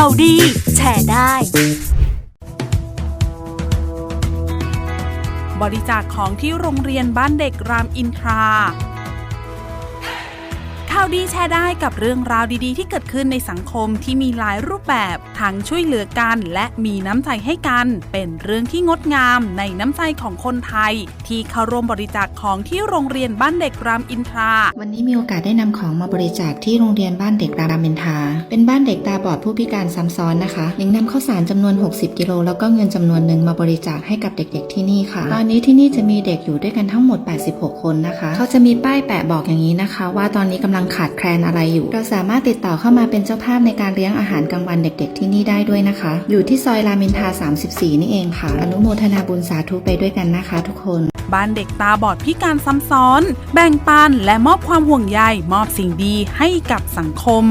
ข่าวดี แชร์ได้ บริจาคของที่โรงเรียนบ้านเด็กรามอินทราาวดีแชร์ได้กับเรื่องราวดีๆ ที่เกิดขึ้นในสังคมที่มีหลายรูปแบบทั้งช่วยเหลือกันและมีน้ำใจให้กัน เป็นเรื่องที่งดงามในน้ำใจของคนไทย ที่เข้าร่วมบริจาคของที่โรงเรียนบ้านเด็กรามอินทรา วันนี้มีโอกาสได้นำของมาบริจาคที่โรงเรียนบ้านเด็กรามอินทราเป็นบ้านเด็กตาบอดผู้พิการซ้ำซ้อนนะคะยังนำข้าวสารจำนวน 60 กิโลแล้วก็เงินจำนวนหนึ่งมาบริจาคให้กับเด็กๆ ที่นี่ค่ะ ตอนนี้ที่นี่จะมีเด็กอยู่ด้วยกันทั้งหมด 86 คนนะคะ เขาจะมีป้ายแปะบอกอย่างนี้นะคะ ว่าตอนนี้กำลังขาดแคลนอะไรอยู่ เราสามารถติดต่อเข้ามาเป็นเจ้าภาพในการเลี้ยงอาหารกลางวันเด็ก ๆ ที่นี่ได้ด้วยนะคะ อยู่ที่ซอยรามินทา 34 นี่เองค่ะ อนุโมทนาบุญสาธุไปด้วยกันนะคะ ทุกคน บ้านเด็กตาบอดพิการซ้ำซ้อน แบ่งปันและมอบความห่วงใยมอบสิ่งดีให้กับสังคม